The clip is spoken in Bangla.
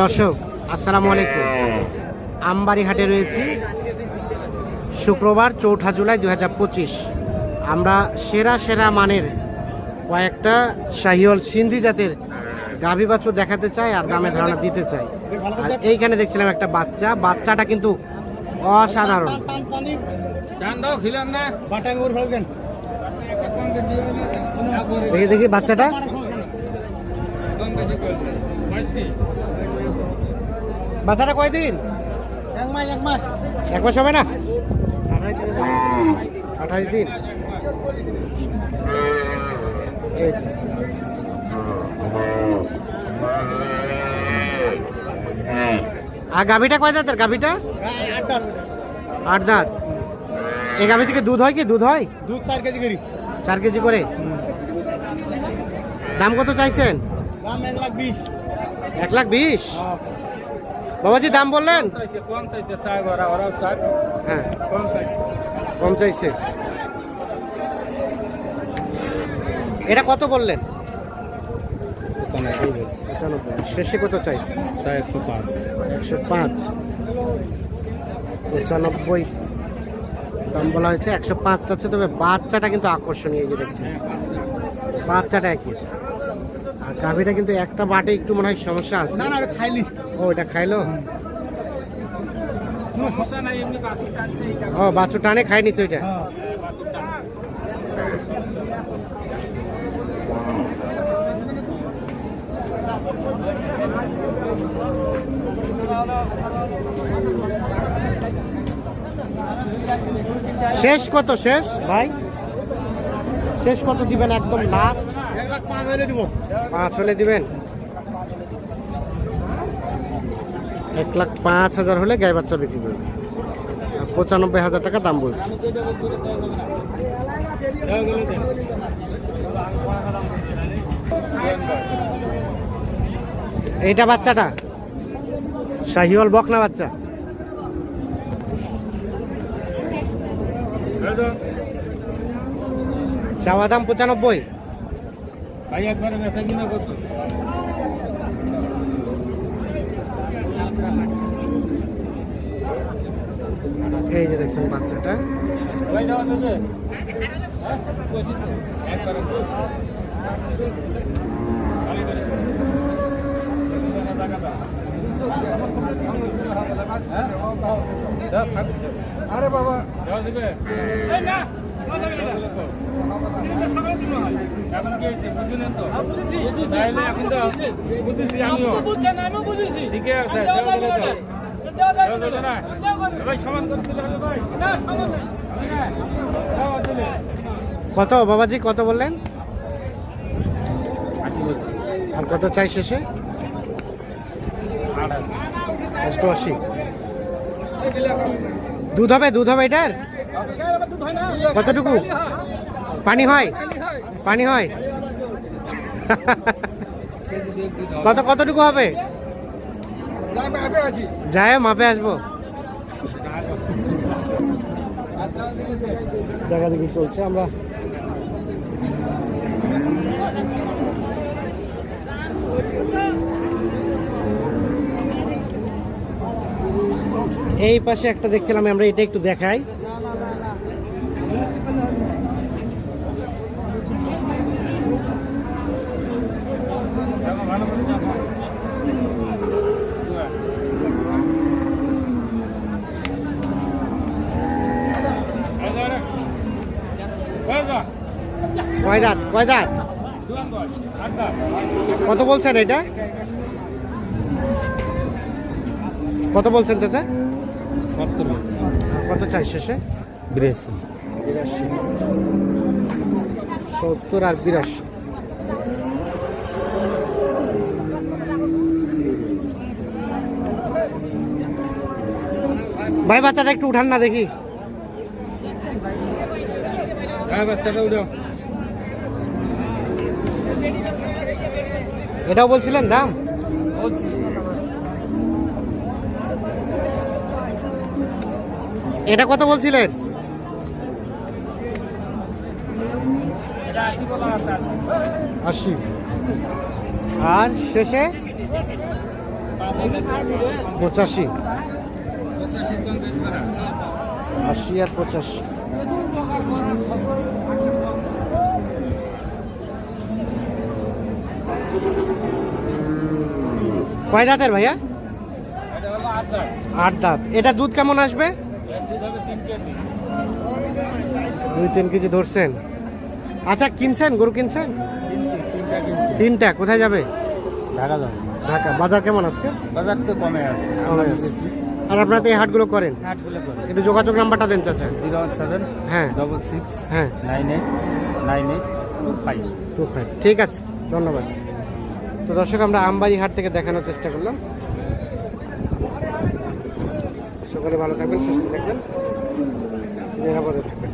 দর্শক, আসসালামু আলাইকুম। আমবাড়ি হাটে রয়েছি। শুক্রবার চৌঠা জুলাই দু আমরা সেরা সেরা মানের কয়েকটা শাহিওল সিন্ধি জাতের গাভী বাছুর দেখাতে চাই আর দামে ধারণা দিতে চাই। আর এইখানে দেখছিলাম একটা বাচ্চা। বাচ্চাটা কিন্তু অসাধারণ। দেখি দেখি বাচ্চাটা কম বেশি করবে বয়স কি বাচ্চাটা কয়দিন? এক মাস এক মাস। এক মাস হবে না? আঠাশ দিন। আর গাভিটা কয় দাঁতের? গাভিটা? আট দাঁত। এই গাভি থেকে দুধ হয় কি? দুধ হয়? দুধ চার কেজি করি। চার কেজি করে? দাম কত চাইছেন? দাম এক লাখ বিশ। এক লাখ বিশ? বাবাজি দাম বললেন? হ্যাঁ। কম চাইছে। এটা কত বললেন? শেষে কত চাই চাই একশো পাঁচ। একশো পাঁচ। পঁচানব্বই। দাম বলা হয়েছে একশো পাঁচ। চাচ্ছে তবে বাচ্চাটা কিন্তু আকর্ষণীয় যে দেখছি বাচ্চাটা একই। গাভিটা কিন্তু একটা বাটে একটু মনে হয় সমস্যা আছে। না না খাইলি। ও এটা খাইলো? ও বাছুর টানে খাই নিছে ওইটা শেষ কত? শেষ? ভাই? শেষ কত দিবেন একদম লাস্ট পাঁচ হলে দিবেন? এক লাখ পাঁচ হাজার হলে গায়ে বাচ্চা বিক্রি করবে পঁচানব্বই হাজার টাকা দাম বলছি। এইটা বাচ্চাটা? শাহিওয়াল বকনা বাচ্চা। চাওয়া দাম পঁচানব্বই। ভাই একবারে বেচা কিনা কত এই যে দেখছেন বাচ্চাটা। হ্যাঁ? হ্যাঁ? আরে বাবা। কত বাবাজি কত বললেন? আর কত চাই শেষে? অষ্টআশি। দুধ হবে দুধ হবে এটার? কতটুকু? পানি হয়? পানি হয়? কত, কতটুকু হবে? যাই মাপে আসব। দেখা দেখি চলছে, আমরা এই পাশে একটা দেখছিলাম আমরা এটা একটু দেখাই। কত বলছেন এটা? কত বলছেন চাচা? কত চাই শেষে? বিরাশি। বিরাশি। সত্তর আর বিরাশি। ভাই বাচ্চাটা একটু উঠান না দেখি। হ্যাঁ এটাও বলছিলেন দাম? এটা কত বলছিলেন? আশি। আর শেষে? পঁচাশি। আশি আর পঁচাশি। কয় দাঁতের ভাইয়া? আট দাঁত। এটা দুধ কেমন আসবে? দুই তিন কেজি ধরছেন। আচ্ছা কিনছেন? গরু কিনছেন? তিনটা কোথায় যাবে? ঢাকা যাব। ঢাকা বাজার কেমন আজকে? বাজার আজকে কমে আছে আর আপনারা তো এই হাটগুলো করেন? হাটগুলো করে। একটু যোগাযোগ নাম্বারটা দেন চাচা। জিরো ওয়ান সেভেন হ্যাঁ। ডবল সিক্স হ্যাঁ। Nine eight nine eight two five two five ঠিক আছে ধন্যবাদ। তো দর্শক আমরা আমবাড়ি হাট থেকে দেখানোর চেষ্টা করলাম। সকলে ভালো থাকবেন সুস্থ থাকবেন। নিরাপদে থাকবেন